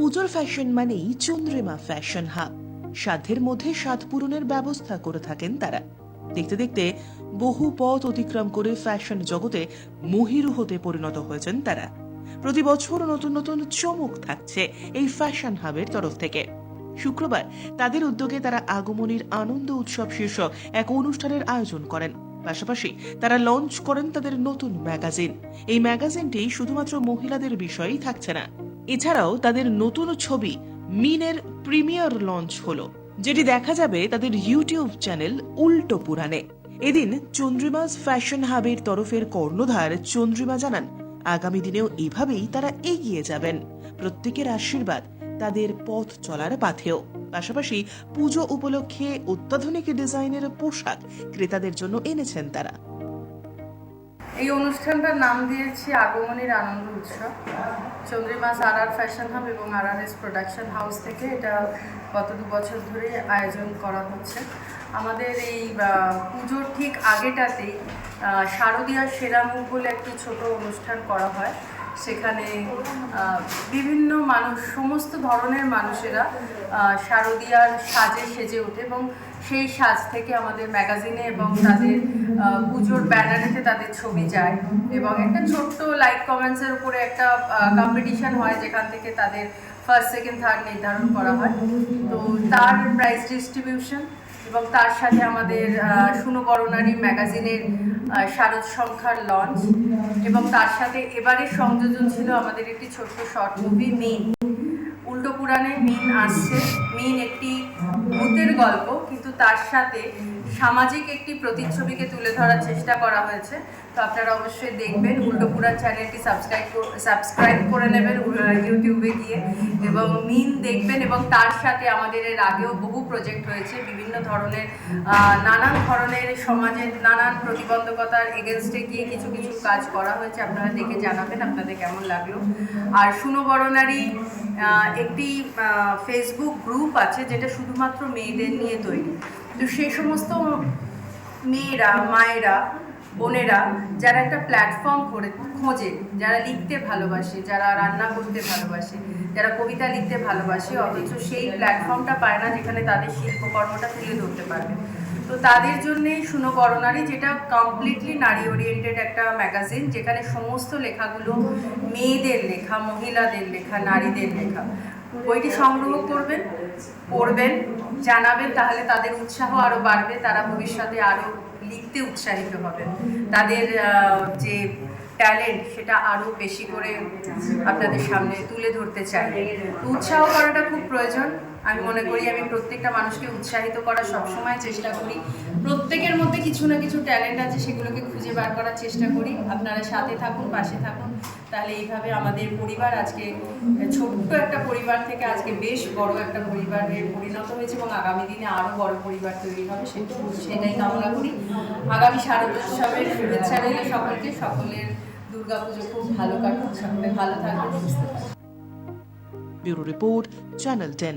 পুজোর ফ্যাশন মানেই Chandrima fashion hub সাধ্যের মধ্যে স্বাদ পূরণের ব্যবস্থা করে থাকেন তারা। দেখতে দেখতে বহু পথ অতিক্রম করে ফ্যাশন জগতে মহিরু হতে পরিণত হয়েছেন তারা। প্রতি বছর নতুন নতুন চমক থাকছে এই ফ্যাশন হাবের তরফ থেকে। শুক্রবার তাদের উদ্যোগে তারা আগমনীর আনন্দ উৎসব শীর্ষক এক অনুষ্ঠানের আয়োজন করেন। পাশাপাশি তারা লঞ্চ করেন তাদের নতুন ম্যাগাজিন এই ম্যাগাজিনটি শুধুমাত্র মহিলাদের বিষয়েই থাকছে না এছাড়াও তাদের নতুন ছবি মিনের প্রিমিয়ার লঞ্চ হলো, যেটি দেখা যাবে তাদের ইউটিউব চ্যানেল উল্টো পুরাণে। এদিন চন্দ্রিমাস ফ্যাশন হাবের তরফের কর্ণধার চন্দ্রিমা জানান, আগামী দিনেও এভাবেই তারা এগিয়ে যাবেন। প্রত্যেকের আশীর্বাদ তাদের পথ চলার পাথেও। পাশাপাশি পুজো উপলক্ষে অত্যাধুনিক ডিজাইনের পোশাক ক্রেতাদের জন্য এনেছেন তারা। এই অনুষ্ঠানটার নাম দিয়েছি আগমনের আনন্দ উৎসব। চন্দ্রিমাস আর আর ফ্যাশন হাব এবং R R S production house থেকে এটা গত দু বছর ধরে আয়োজন করা হচ্ছে। আমাদের এই পুজোর ঠিক আগেটাতেই শারদীয়া সেরা সেরামুখ বলে একটি ছোট অনুষ্ঠান করা হয়। সেখানে বিভিন্ন মানুষ, সমস্ত ধরনের মানুষেরা শারদীয়ার সাজে সেজে ওঠে এবং সেই সাজ থেকে আমাদের ম্যাগাজিনে এবং তাদের পুজোর ব্যানারেতে তাদের ছবি যায় এবং একটা ছোট্ট লাইক কমেন্টসের উপরে একটা কম্পিটিশন হয় যেখান থেকে তাদের ফার্স্ট সেকেন্ড থার্ড নির্ধারণ করা হয়। তো তার প্রাইস ডিস্ট্রিবিউশন এবং তার সাথে আমাদের শুনো বরণারী ম্যাগাজিনের শারদ সংখ্যার লঞ্চ এবং তার সাথে এবারে সংযোজন ছিল আমাদের একটি ছোট্ট শর্ট মুভি মিন পুরাণে মিন আসছে। মিন একটি ভূতের গল্প কিন্তু তার সাথে সামাজিক একটি প্রতিচ্ছবিকে তুলে ধরার চেষ্টা করা হয়েছে। তো আপনারা অবশ্যই দেখবেন উল্টো পুরাণ চ্যানেলটি সাবস্ক্রাইব সাবস্ক্রাইব করে নেবেন ইউটিউবে গিয়ে। এবং মিন দেখবেন এবং তার সাথে আমাদের এর আগেও বহু প্রজেক্ট হয়েছে বিভিন্ন ধরনের নানান ধরনের সমাজের নানান প্রতিবন্ধকতার এগেনস্টে গিয়ে কিছু কিছু কাজ করা হয়েছে। আপনারা দেখে জানাবেন আপনাদের কেমন লাগল। আর শুনো বরণারী আহ, একটি ফেসবুক গ্রুপ আছে যেটা শুধুমাত্র মেয়েদের নিয়ে তৈরি। তো সেই সমস্ত মেয়েরা, মায়েরা, বোনেরা যারা একটা প্ল্যাটফর্ম করে খোঁজে, যারা লিখতে ভালোবাসে, যারা রান্না করতে ভালোবাসে যারা কবিতা লিখতে ভালোবাসে, অথচ সেই প্ল্যাটফর্মটা পায় না যেখানে তাদের শিল্পকর্মটা তুলে ধরতে পারবে। তো তাদের জন্যেই শুনো করোনারি যেটা কমপ্লিটলি নারী ওরিয়েন্টেড একটা ম্যাগাজিন যেখানে সমস্ত লেখাগুলো মেয়েদের লেখা, মহিলাদের লেখা, নারীদের লেখা। বইটি সংগ্রহ করবেন, পড়বেন, জানাবেন, তাহলে তাদের উৎসাহ আরও বাড়বে, তারা ভবিষ্যতে আরও লিখতে উৎসাহিত হবেন তাদের যে ট্যালেন্ট সেটা আরও বেশি করে আপনাদের সামনে তুলে ধরতে চাই। উৎসাহ করাটা খুব প্রয়োজন। আমি মনে করি আমি প্রত্যেকটা মানুষকে উৎসাহিত করার সবসময় চেষ্টা করি। প্রত্যেকের মধ্যে কিছু না কিছু ট্যালেন্ট আছে, সেগুলোকে খুঁজে বার করার চেষ্টা করি। আপনারা সাথে থাকুন, পাশে থাকুন। তাহলে এইভাবে আমাদের পরিবার আজকে, ছোট্ট একটা পরিবার থেকে আজকে বেশ বড় একটা পরিবারে পরিণত হয়েছে এবং আগামী দিনে আরও বড় পরিবার তৈরি হবে, সেটাই কামনা করি। আগামী শারদ উৎসবের শুভেচ্ছা রইল সকলকে। সকলের দুর্গাপুজো খুব ভালো কাটুক সকলে ভালো থাকুন ব্যুরো রিপোর্ট চ্যানেল টেন।